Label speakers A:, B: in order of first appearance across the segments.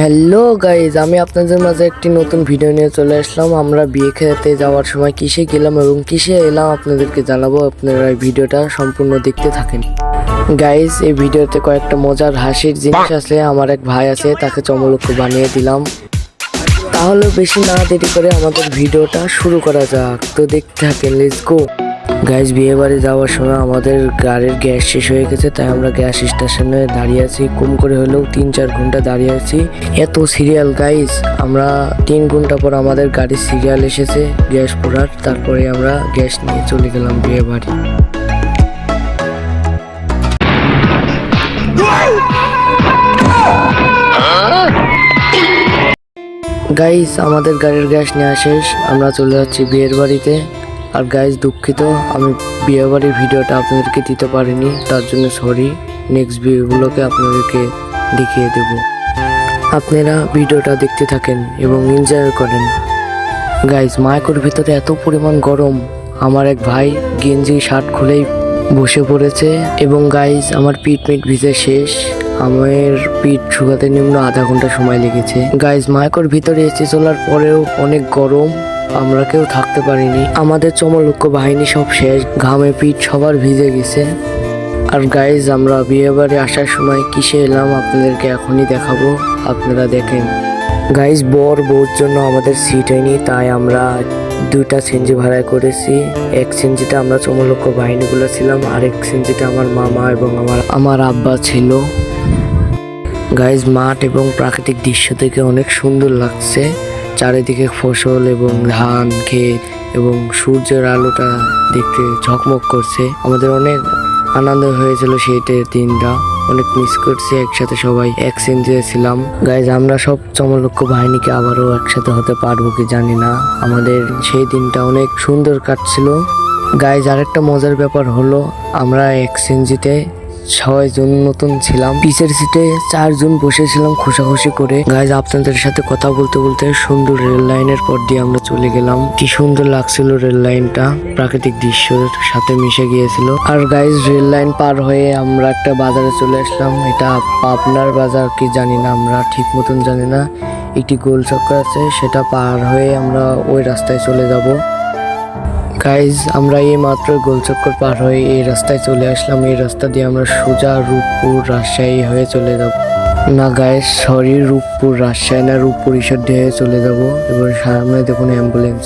A: Hello guys আমি আপনাদের মাঝে একটি নতুন ভিডিও নিয়ে চলে আসলাম। আমরা বিয়ে খেতে যাওয়ার সময় কিসে গেলাম এবং কিসে এলাম আপনাদেরকে জানাব। আপনারা ভিডিওটা সম্পূর্ণ দেখতে থাকেন। গাইজ এই ভিডিওতে কয়েকটা মজার হাসির জিনিস আছে। আমার এক ভাই আছে, তাকে চমলক্ষ বানিয়ে দিলাম। তাহলে বেশি না দেরি করে আমাদের ভিডিওটা শুরু করা যাক। তো দেখতে থাকেন লেটস গো গাইজ বিয়ে বাড়ি যাওয়ার সময় আমাদের গাড়ির গ্যাস শেষ হয়ে গেছে, তাই আমরা গ্যাস স্টেশনে দাঁড়িয়ে আছি। কম করে হলেও তিন চার ঘণ্টা দাঁড়িয়ে আছি। এত সিরিয়াল গাইজ আমরা তিন ঘণ্টা পর আমাদের গাড়ির সিরিয়াল এসেছে, গ্যাস পোড়ার। তারপরে আমরা গ্যাস নিয়ে চলে গেলাম বিয়ে বাড়ি গাইস আমাদের গাড়ির গ্যাস নেওয়া শেষ, আমরা চলে যাচ্ছি বিয়ের বাড়িতে। আর গাইজ দুঃখিত, আমি বিয়ে বাড়ির ভিডিওটা আপনাদেরকে দিতে পারিনি, তার জন্য সরি নেক্সট ভিডিওগুলোকে আপনাদেরকে দেখিয়ে দেব। আপনারা ভিডিওটা দেখতে থাকেন এবং এনজয় করেন। গাইস মাইকোর ভিতরে এত পরিমাণ গরম। আমার এক ভাই গেঞ্জি, শার্ট খুলেই বসে পড়েছে এবং গাইস আমার পিট মিট ভিজে শেষ। আমার পিঠ শুকাতে নিম্ন আধা ঘণ্টা সময় লেগেছে। গাইস মাইকোর ভিতরে এসে চলার পরেও অনেক গরম। আমরা কেউ থাকতে পারিনি। আমাদের চমলক্ষ বাহিনী সব শেষ। ঘামে পিঠ সবার ভিজে গেছে। আর গাইজ আমরা বিয়ে বাড়ি আসার সময় কিসে এলাম আপনাদেরকে এখনই দেখাবো। আপনারা দেখেন। গাইজ বর বউর জন্য আমাদের সিট হয়নি, তাই আমরা দুইটা সেঞ্জি ভাড়া করেছি। এক সেঞ্জিতে আমরা চমলক্ষ বাহিনীগুলো ছিলাম আর এক সেঞ্জিতে আমার মামা এবং আমার আমার আব্বা ছিল। গাইজ, মাঠ এবং প্রাকৃতিক দৃশ্য থেকে অনেক সুন্দর লাগছে। চারিদিকে ফসল এবং ধান, ক্ষেত এবং সূর্যের আলোটা দেখতে ঝকমক করছে। আমাদের অনেক আনন্দ হয়েছিল সেইটা দিনটা। অনেক মিস করছি, একসাথে সবাই এক ছিলাম গাইজ, আমরা সব চমলক্ষ বাহিনীকে আবারও একসাথে হতে পারব কি জানি না। আমাদের সেই দিনটা অনেক সুন্দর কাটছিল। গাইজ, আরেকটা মজার ব্যাপার হলো, আমরা এক সেঞ্জিতে ছয় জন নতুন ছিলাম। পিসের সিটে চারজন বসেছিলাম খুশাখুশি করে। গাইজ আপনাদের সাথে কথা বলতে বলতে সুন্দর রেল লাইনের পর দিয়ে আমরা চলে গেলাম। কি সুন্দর লাগছিল রেল লাইনটা। প্রাকৃতিক দৃশ্যের সাথে মিশে গিয়েছিল। আর গাইজ রেল লাইন পার হয়ে আমরা একটা বাজারে চলে আসলাম। এটা পাবনার বাজার কি জানি না, আমরা ঠিক মতন জানি না। একটি গোল চক্র আছে, সেটা পার হয়ে আমরা ওই রাস্তায় চলে যাব। গাইজ আমরা এই মাত্র গোলচক্কর পার হয়ে এই রাস্তায় চলে আসলাম। এই রাস্তা দিয়ে আমরা সোজা রূপপুর রাজশাহী হয়ে চলে যাব। না গাইজ সরি রূপপুর রাজশাহী না, রূপপুর ঈশ্বরদী দিয়ে চলে যাব। এবার সামনে দেখুন অ্যাম্বুলেন্স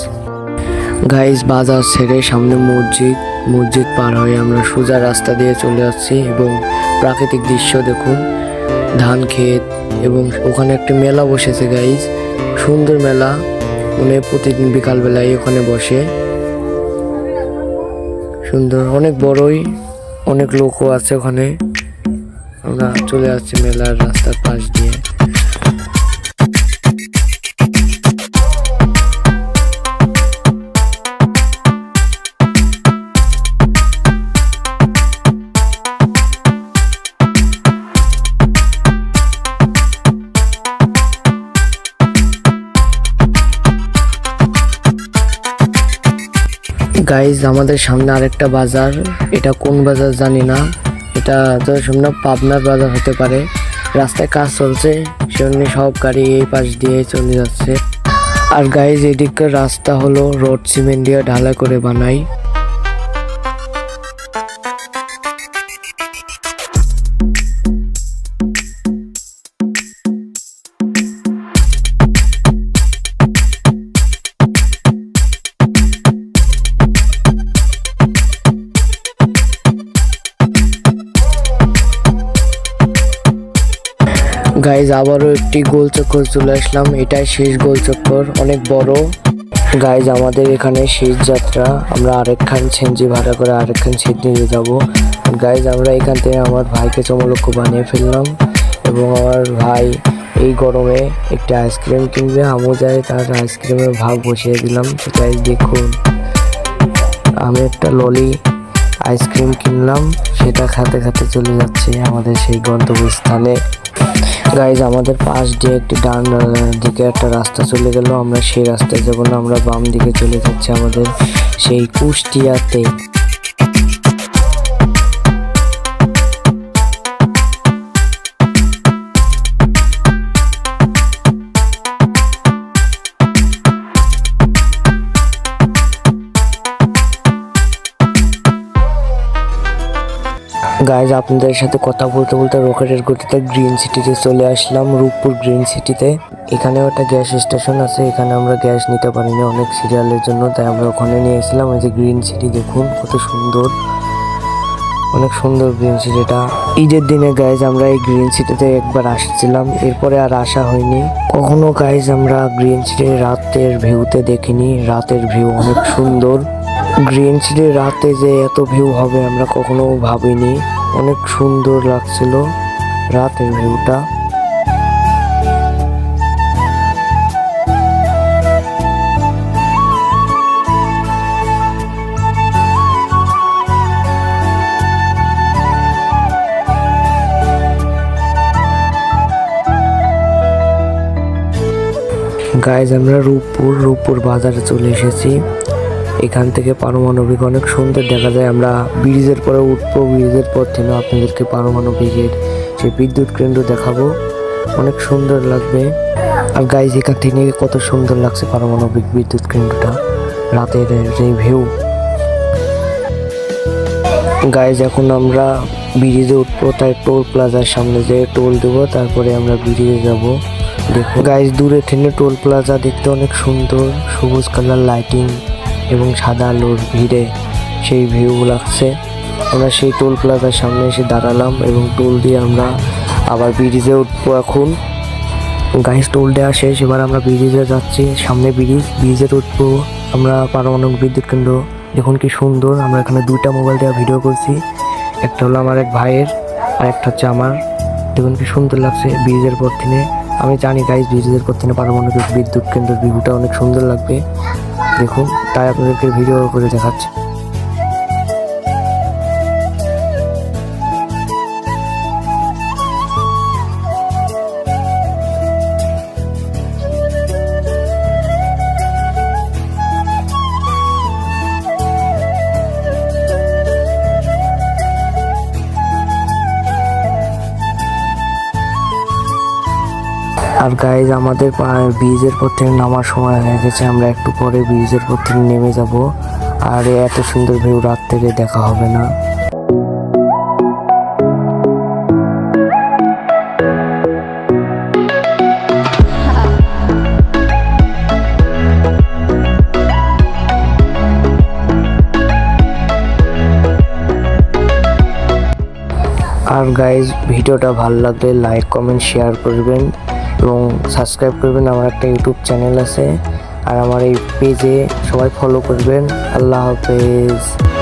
A: গাইজ বাজার ছেড়ে সামনে মসজিদ। মসজিদ পার হয়ে আমরা সোজা রাস্তা দিয়ে চলে আসছি এবং প্রাকৃতিক দৃশ্য দেখুন। ধান ক্ষেত এবং ওখানে একটি মেলা বসেছে গাইজ সুন্দর মেলা। মানে প্রতিদিন বিকালবেলায় ওখানে বসে। সুন্দর অনেক বড়ই অনেক লোকও আছে ওখানে। আমরা চলে আসছি মেলার রাস্তার পাশ দিয়ে। গাইজ আমাদের সামনে আরেকটা বাজার। এটা কোন বাজার জানি না। এটা তোর সামনে পাবনার বাজার হতে পারে। রাস্তায় কাজ চলছে, সেজন্য সব গাড়ি এই পাশ দিয়ে চলে যাচ্ছে। আর গাইজ এদিককার রাস্তা হলো রোড সিমেন্ট দিয়ে ঢালাই করে বানাই। গাইজ আবারও একটি গোল চক্কর চলে আসলাম। এটাই শেষ গোল চক্কর, অনেক বড়। গাইজ আমাদের এখানে শেষ যাত্রা। আমরা আরেকখান ছেঞ্জি ভাড়া করে আরেকখান ছিট নিয়ে যাব। গাইজ আমরা এখান থেকে আমার ভাইকে চমলক্ষ বানিয়ে ফেললাম এবং আমার ভাই এই গরমে একটি আইসক্রিম কিনবে। আমও যাই, তার আইসক্রিমের ভাগ বসিয়ে দিলাম। সেটাই দেখুন, আমি একটা ললি আইসক্রিম কিনলাম। সেটা খাতে খাতে চলে যাচ্ছে আমাদের সেই গন্তব্যস্থানে। গাইজ আমাদের পাশ দিয়ে একটি ডান দিকে একটা রাস্তা চলে গেল। আমরা সেই রাস্তায় যাব না, আমরা বাম দিকে চলে যাচ্ছি আমাদের সেই কুষ্টিয়াতে। গাইজ আপনাদের সাথে কথা বলতে বলতে রকেটের গতিতে গ্রিন সিটিতে চলে আসলাম, রূপপুর গ্রিন সিটিতে এখানেও একটা গ্যাস স্টেশন আছে, এখানে আমরা গ্যাস নিতে পারিনি অনেক সিরিয়ালের জন্য, তাই আমরা ওখানে নিয়ে এসেছিলাম। এই যে গ্রিন সিটি দেখুন, কত সুন্দর। অনেক সুন্দর গ্রিন সিটিটা ঈদের দিনে গাইজ আমরা এই গ্রিন সিটিতে একবার আসছিলাম, এরপরে আর আসা হয়নি। কখনো গাইজ আমরা গ্রিন সিটির রাতের ভিউতে দেখিনি, রাতের ভিউ অনেক সুন্দর। গ্রিন সিটির রাতে যে এত ভিউ হবে, আমরা কখনো ভাবিনি। অনেক সুন্দর লাগছিল রাতের ভিউটা। গাইজ আমরা রূপপুর রূপপুর বাজারে চলে এসেছি। এখান থেকে পারমাণবিক অনেক সুন্দর দেখা যায়। আমরা ব্রিজের পরে উঠবো, ব্রিজের পর থেকে আপনাদেরকে পারমাণবিকের সেই বিদ্যুৎ কেন্দ্র দেখাবো। অনেক সুন্দর লাগবে। আর গাইজ এখান থেকে কত সুন্দর লাগছে পারমাণবিক বিদ্যুৎ কেন্দ্রটা, রাতের যে ভিউ গাইজ এখন আমরা ব্রিজে উঠবো, তাই টোল প্লাজার সামনে যে টোল দেবো, তারপরে আমরা ব্রিজে যাব। দেখো গাইজ দূরে থেকে টোল প্লাজা দেখতে অনেক সুন্দর, সবুজ কালার লাইটিং এবং সাদা আলোর ভিড়ে সেই ভিউ লাগছে আমরা সেই টোল প্লাজার সামনে এসে দাঁড়ালাম এবং টোল দিয়ে আমরা আবার ব্রিজে উঠবো এখন। গাইজ টোল দেওয়া শেষ। এবার আমরা ব্রিজে যাচ্ছি। সামনে ব্রিজ, ব্রিজে উঠবো। আমরা পারমাণবিক বিদ্যুৎ কেন্দ্র। দেখুন কি সুন্দর। আমরা এখানে দুইটা মোবাইল দেওয়া ভিডিও করছি। একটা হলো আমার এক ভাইয়ের আর একটা হচ্ছে আমার। দেখুন কি সুন্দর লাগছে ব্রিজের পর থেকে। আমি জানি গাইজ ব্রিজের পর থেকে পারমাণবিক বিদ্যুৎ কেন্দ্রের ভিউটা অনেক সুন্দর লাগবে। দেখুন তাই আপনাদেরকে ভিডিও করে দেখাচ্ছি। আর গাইজ আমাদের ব্রিজের পর থেকে নামার সময় হয়ে গেছে। আমরা একটু পরে ব্রিজের পর থেকে নেমে যাব। আর এত সুন্দর ভিউ রাত থেকে দেখা হবে না। আর গাইজ ভিডিওটা ভালো লাগলে লাইক কমেন্ট শেয়ার করবেন। এবং সাবস্ক্রাইব করবেন, আমার একটা ইউটিউব চ্যানেল আছে। আর আমার এই পেজে সবাই ফলো করবেন। আল্লাহ হাফেজ।